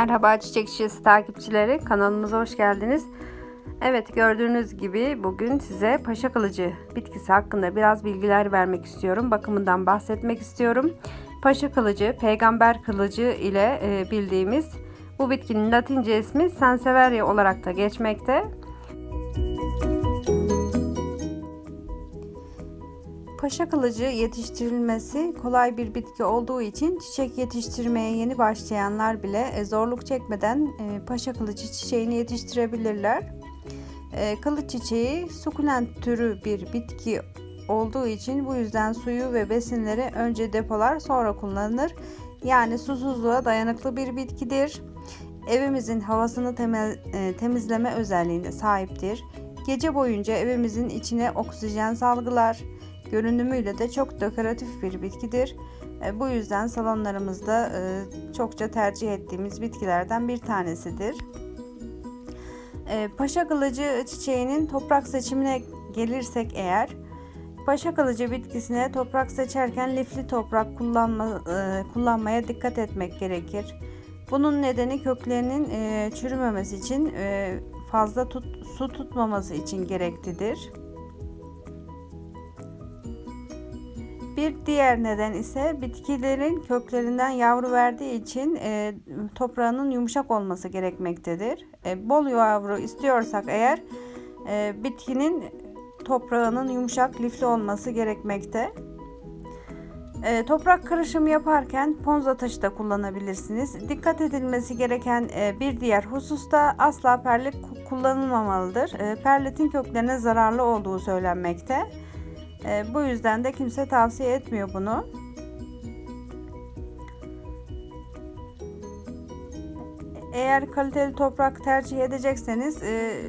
Merhaba Çiçek takipçileri kanalımıza hoş geldiniz. Evet gördüğünüz gibi bugün size paşa kılıcı bitkisi hakkında biraz bilgiler vermek istiyorum. Bakımından bahsetmek istiyorum. Paşa kılıcı, peygamber kılıcı ile e, bildiğimiz bu bitkinin latince ismi Sansevieria olarak da geçmekte. Paşa kılıcı yetiştirilmesi kolay bir bitki olduğu için çiçek yetiştirmeye yeni başlayanlar bile e, zorluk çekmeden e, paşa kılıcı çiçeğini yetiştirebilirler. E, kılıç çiçeği sukulent türü bir bitki olduğu için bu yüzden suyu ve besinleri önce depolar sonra kullanılır. Yani susuzluğa dayanıklı bir bitkidir. Evimizin havasını temizleme özelliğine sahiptir. Gece boyunca evimizin içine oksijen salgılar. Görünümüyle de çok dekoratif bir bitkidir. E, bu yüzden salonlarımızda e, çokça tercih ettiğimiz bitkilerden bir tanesidir. E, paşa kılıcı çiçeğinin toprak seçimine gelirsek eğer, paşa kılıcı bitkisine toprak seçerken lifli toprak kullanma, kullanmaya dikkat etmek gerekir. Bunun nedeni köklerinin çürümemesi için fazla tut, su tutmaması için gereklidir. Bir diğer neden ise bitkilerin köklerinden yavru verdiği için e, toprağının yumuşak olması gerekmektedir. E, bol yavru istiyorsak eğer e, bitkinin toprağının yumuşak lifli olması gerekmekte. E, toprak karışımı yaparken ponza taşı da kullanabilirsiniz. Dikkat edilmesi gereken e, bir diğer husus da asla perlit kullanılmamalıdır. E, perlitin köklerine zararlı olduğu söylenmekte. E, bu yüzden de kimse tavsiye etmiyor bunu. Eğer kaliteli toprak tercih edecekseniz e,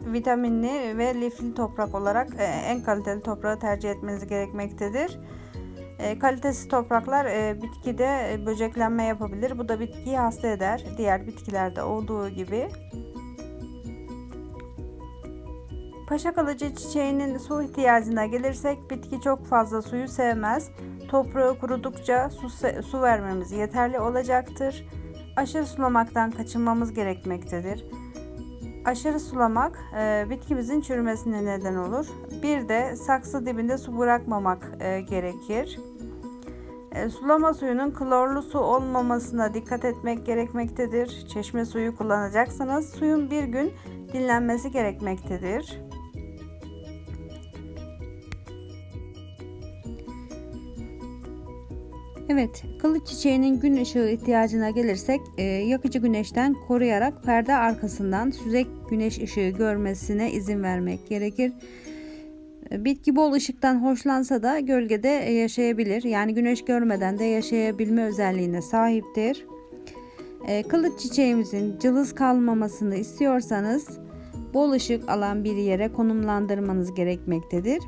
vitaminli ve lifli toprak olarak e, en kaliteli toprağı tercih etmeniz gerekmektedir. E, kalitesiz topraklar e, bitkide böceklenme yapabilir. Bu da bitkiyi hasta eder. Diğer bitkilerde olduğu gibi. Paşa kalıcı çiçeğinin su ihtiyacına gelirsek bitki çok fazla suyu sevmez. Toprağı kurudukça su, su vermemiz yeterli olacaktır. Aşırı sulamaktan kaçınmamız gerekmektedir. Aşırı sulamak e, bitkimizin çürümesine neden olur. Bir de saksı dibinde su bırakmamak e, gerekir. E, sulama suyunun klorlu su olmamasına dikkat etmek gerekmektedir. Çeşme suyu kullanacaksanız suyun bir gün dinlenmesi gerekmektedir. Evet, kılıç çiçeğinin gün ışığı ihtiyacına gelirsek e, yakıcı güneşten koruyarak perde arkasından süzek güneş ışığı görmesine izin vermek gerekir. E, bitki bol ışıktan hoşlansa da gölgede yaşayabilir. Yani güneş görmeden de yaşayabilme özelliğine sahiptir. E, kılıç çiçeğimizin cılız kalmamasını istiyorsanız bol ışık alan bir yere konumlandırmanız gerekmektedir.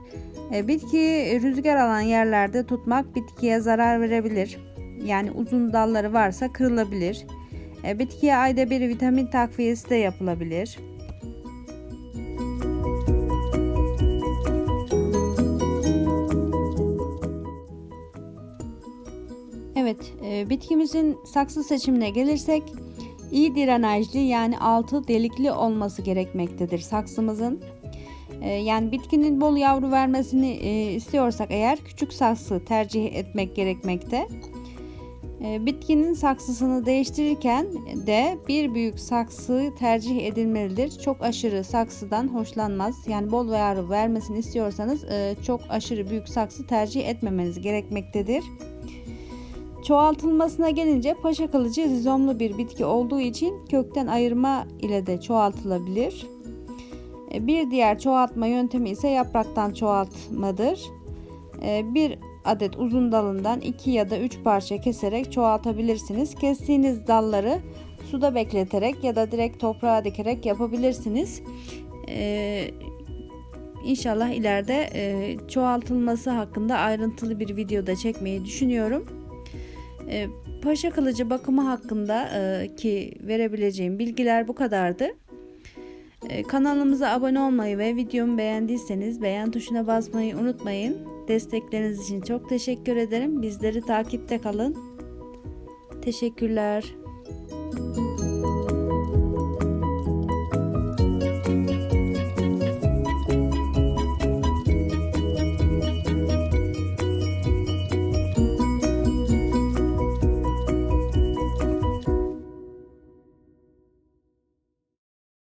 E, bitki rüzgar alan yerlerde tutmak bitkiye zarar verebilir. Yani uzun dalları varsa kırılabilir. E, bitkiye ayda bir vitamin takviyesi de yapılabilir. Evet, e, bitkimizin saksı seçimine gelirsek iyi direnajlı yani altı delikli olması gerekmektedir saksımızın. Ee, yani bitkinin bol yavru vermesini e, istiyorsak eğer küçük saksı tercih etmek gerekmekte. Ee, bitkinin saksısını değiştirirken de bir büyük saksı tercih edilmelidir. Çok aşırı saksıdan hoşlanmaz. Yani bol yavru vermesini istiyorsanız e, çok aşırı büyük saksı tercih etmemeniz gerekmektedir. Çoğaltılmasına gelince paşa kılıcı rizomlu bir bitki olduğu için kökten ayırma ile de çoğaltılabilir. E, bir diğer çoğaltma yöntemi ise yapraktan çoğaltmadır. E, bir adet uzun dalından 2 ya da 3 parça keserek çoğaltabilirsiniz. Kestiğiniz dalları suda bekleterek ya da direkt toprağa dikerek yapabilirsiniz. Ee, inşallah ileride e, çoğaltılması hakkında ayrıntılı bir videoda çekmeyi düşünüyorum. Ee, paşa kılıcı bakımı hakkında e, ki verebileceğim bilgiler bu kadardı. Ee, kanalımıza abone olmayı ve videomu beğendiyseniz beğen tuşuna basmayı unutmayın. Destekleriniz için çok teşekkür ederim. Bizleri takipte kalın. Teşekkürler.